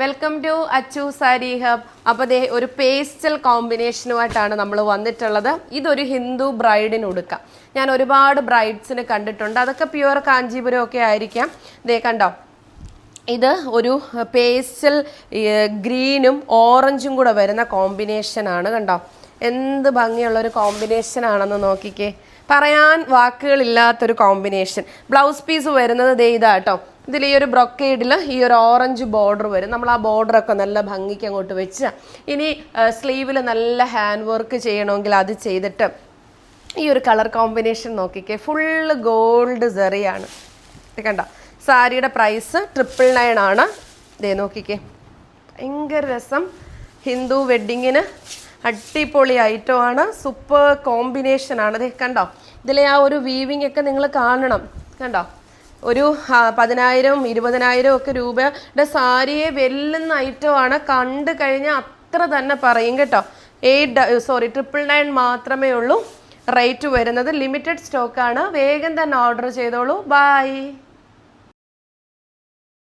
Welcome to Achu sari hub അപ്പോൾ ദേ ഒരു പേസ്റ്റൽ കോമ്പിനേഷനുമായിട്ടാണ് നമ്മൾ വന്നിട്ടുള്ളത്. ഇതൊരു ഹിന്ദു ബ്രൈഡിന് ഉടുക്കാം. ഞാൻ ഒരുപാട് ബ്രൈഡ്സിന് കണ്ടിട്ടുണ്ട്. അതൊക്കെ പ്യുവർ കാഞ്ചീപുരം ഒക്കെ ആയിരിക്കാം. ദേ കണ്ടോ? ഇത് ഒരു പേസ്റ്റൽ ഗ്രീനും ഓറഞ്ചും കൂടെ വരുന്ന കോമ്പിനേഷനാണ് കണ്ടോ? എന്ത് ഭംഗിയുള്ള ഒരു കോമ്പിനേഷൻ ആണെന്ന് നോക്കിക്കേ. പറയാൻ വാക്കുകളില്ലാത്തൊരു കോമ്പിനേഷൻ ബ്ലൗസ് പീസ് വരുന്നത് ദേ ഇതാ കേട്ടോ. ഇതിൽ ഈ ഒരു ബ്രൊക്കേഡിൽ ഈ ഒരു ഓറഞ്ച് ബോർഡർ വരും. നമ്മൾ ആ ബോർഡറൊക്കെ നല്ല ഭംഗിക്ക് അങ്ങോട്ട് വെച്ച് ഇനി സ്ലീവിൽ നല്ല ഹാൻഡ് വർക്ക് ചെയ്യണമെങ്കിൽ അത് ചെയ്തിട്ട് ഈ ഒരു കളർ കോമ്പിനേഷൻ നോക്കിക്കേ. ഫുള്ള് ഗോൾഡ് സെറിയാണ്. ഇത് കണ്ട സാരിയുടെ പ്രൈസ് ട്രിപ്പിൾ നയൻ ആണ്. ദേ നോക്കിക്കേ. ഭയങ്കര രസം. ഹിന്ദു വെഡ്ഡിങ്ങിന് അടിപൊളി ഐറ്റം ആണ്. സൂപ്പർ കോമ്പിനേഷൻ ആണ്. ദേ കണ്ടോ ഇതിലെ ആ ഒരു വീവിംഗ് ഒക്കെ നിങ്ങൾ കാണണം. കണ്ടോ? ഒരു പതിനായിരം ഇരുപതിനായിരം ഒക്കെ രൂപയുടെ സാരിയെ വെല്ലുന്ന ഐറ്റമാണ് കണ്ടു കഴിഞ്ഞാൽ അത്ര തന്നെ പറയും കേട്ടോ. എയ്റ്റ് സോറി ട്രിപ്പിൾ നയൻ മാത്രമേ ഉള്ളൂ. റേറ്റ് വരുന്നത്. ലിമിറ്റഡ് സ്റ്റോക്കാണ് വേഗം തന്നെ ഓർഡർ ചെയ്തോളൂ. ബൈ